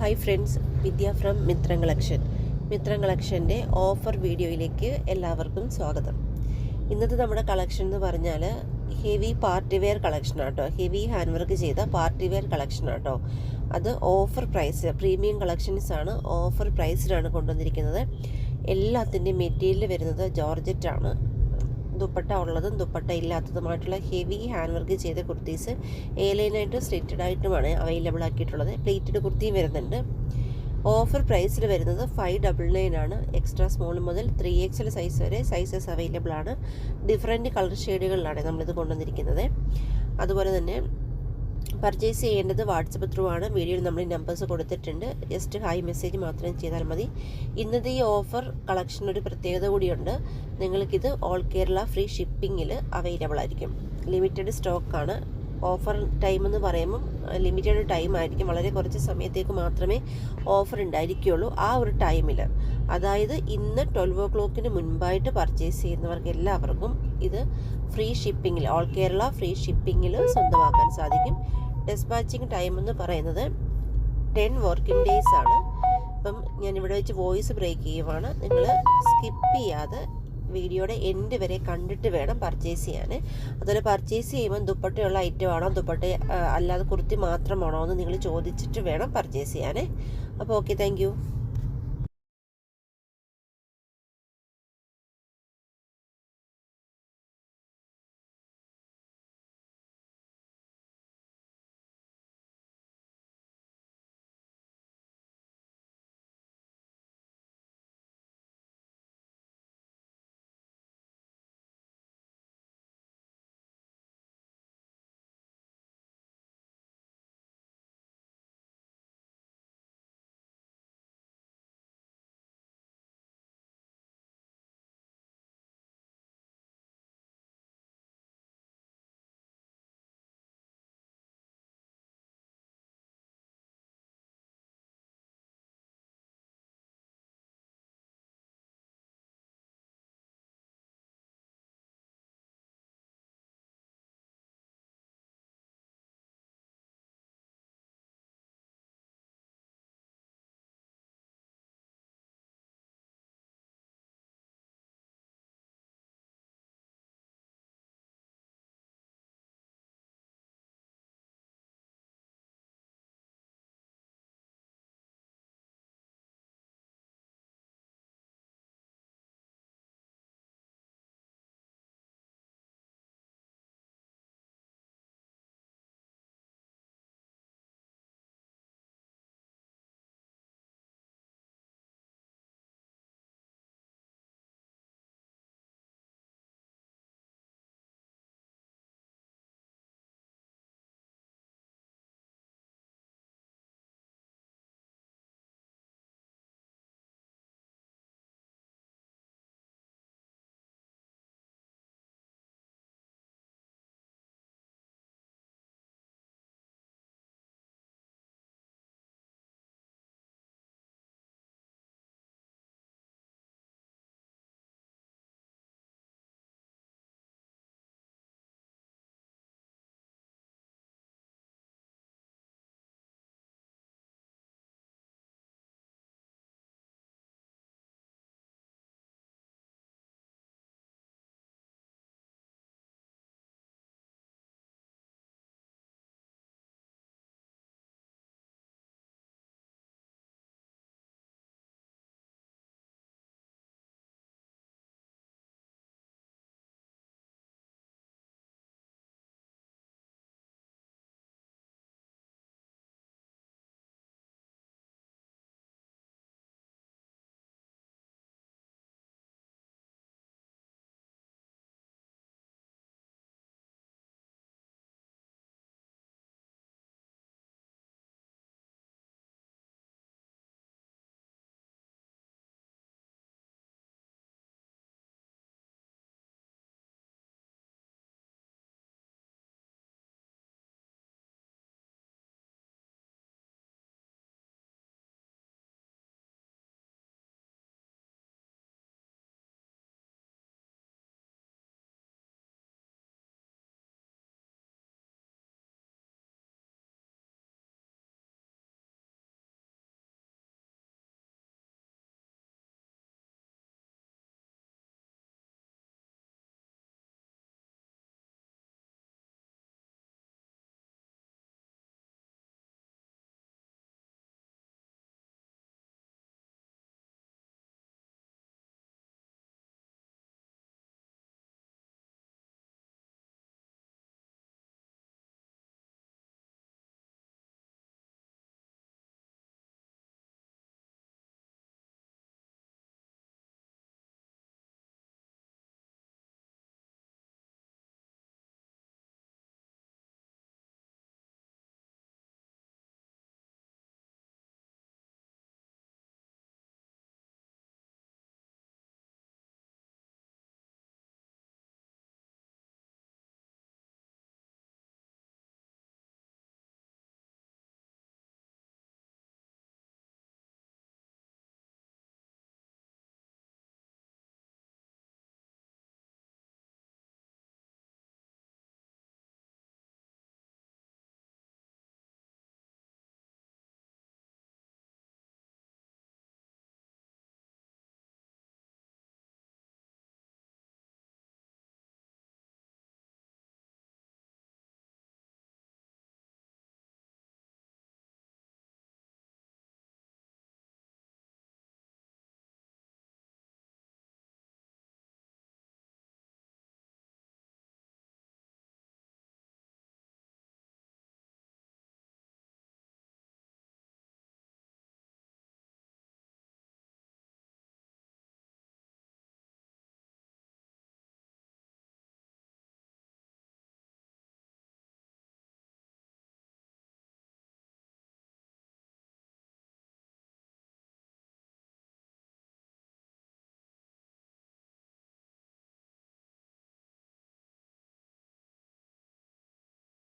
Hi friends Vidya from Mithram collection Mithram കളക്ഷന്റെ offer വീഡിയോയിലേക്ക് എല്ലാവർക്കും സ്വാഗതം. ഇന്നത്തെ നമ്മുടെ കളക്ഷൻ എന്ന് പറഞ്ഞാൽ ഹെവി പാർട്ടി വെയർ കളക്ഷൻ ആട്ടോ. ഹെവി ഹാൻഡ് വർക്ക് ചെയ്ത പാർട്ടി വെയർ കളക്ഷൻ ആട്ടോ. അത് ഓഫർ പ്രൈസ് പ്രീമിയം കളക്ഷൻസ് ആണ് ഓഫർ പ്രൈസിലാണ് കൊണ്ടുവന്നിരിക്കുന്നത്. എല്ലാത്തിന്റെയും മെറ്റീരിയൽ വരുന്നത് ജോർജറ്റ് ആണ് ദുപ്പട്ട ഉള്ളതും ദുപ്പട്ട ഇല്ലാത്തതുമായിട്ടുള്ള ഹെവി ഹാൻഡ് വർക്ക് ചെയ്ത കുർത്തീസ് ഏലൈനായിട്ടും ലൈനായിട്ടും സ്ലിറ്റഡ് ആയിട്ടുമാണ് അവൈലബിൾ ആക്കിയിട്ടുള്ളത്. പ്ലേറ്റഡ് കുർത്തിയും വരുന്നുണ്ട്. ഓഫർ പ്രൈസിൽ വരുന്നത് ഫൈവ് ഡബിൾ നയൻ ആണ്. എക്സ്ട്രാ സ്മോൾ മുതൽ ത്രീ എക്സൽ സൈസ് വരെ സൈസസ് അവൈലബിൾ ആണ്. ഡിഫറെന്റ് കളർ ഷെയ്ഡുകളിലാണ് നമ്മളിത് കൊണ്ടുവന്നിരിക്കുന്നത്. അതുപോലെ തന്നെ പർച്ചേസ് ചെയ്യേണ്ടത് വാട്സപ്പ് ത്രൂ ആണ്. വീഡിയോയിൽ നമ്മൾ നമ്പേഴ്സ് കൊടുത്തിട്ടുണ്ട്. ജസ്റ്റ് ഹായ് മെസ്സേജ് മാത്രം ചെയ്താൽ മതി. ഇന്നത്തെ ഈ ഓഫർ കളക്ഷൻ ഒരു പ്രത്യേകത കൂടിയുണ്ട്. നിങ്ങൾക്കിത് ഓൾ കേരള ഫ്രീ ഷിപ്പിങ്ങിൽ അവൈലബിൾ ആയിരിക്കും. ലിമിറ്റഡ് സ്റ്റോക്കാണ് ഓഫർ ടൈം എന്ന് പറയുമ്പം ലിമിറ്റഡ് ടൈം ആയിരിക്കും. വളരെ കുറച്ച് സമയത്തേക്ക് മാത്രമേ ഓഫർ ഉണ്ടായിരിക്കുകയുള്ളൂ ആ ഒരു ടൈമിൽ അതായത് ഇന്ന് ട്വൽവ് ഓ ക്ലോക്കിന് മുൻപായിട്ട് പർച്ചേസ് ചെയ്യുന്നവർക്ക് എല്ലാവർക്കും ഇത് ഫ്രീ ഷിപ്പിങ്ങിൽ ഓൾ കേരള ഫ്രീ ഷിപ്പിങ്ങിൽ സ്വന്തമാക്കാൻ സാധിക്കും. ഡെസ്പാച്ചിങ് ടൈം എന്ന് പറയുന്നത് ടെൻ വർക്കിംഗ് ഡേയ്സ് ആണ്. അപ്പം ഞാൻ ഇവിടെ വെച്ച് വോയിസ് ബ്രേക്ക് ചെയ്യുവാണ്. നിങ്ങൾ സ്കിപ്പ് ചെയ്യാതെ വീഡിയോയുടെ എൻഡ് വരെ കണ്ടിട്ട് വേണം പർച്ചേസ് ചെയ്യാൻ. അതുപോലെ പർച്ചേസ് ചെയ്യുമ്പോൾ ദുപ്പട്ടയുള്ള ഐറ്റം ആണോ ദുപ്പട്ട അല്ലാതെ കുർത്തി മാത്രമാണോ എന്ന് നിങ്ങൾ ചോദിച്ചിട്ട് വേണം പർച്ചേസ് ചെയ്യാൻ. അപ്പോൾ ഓക്കെ താങ്ക്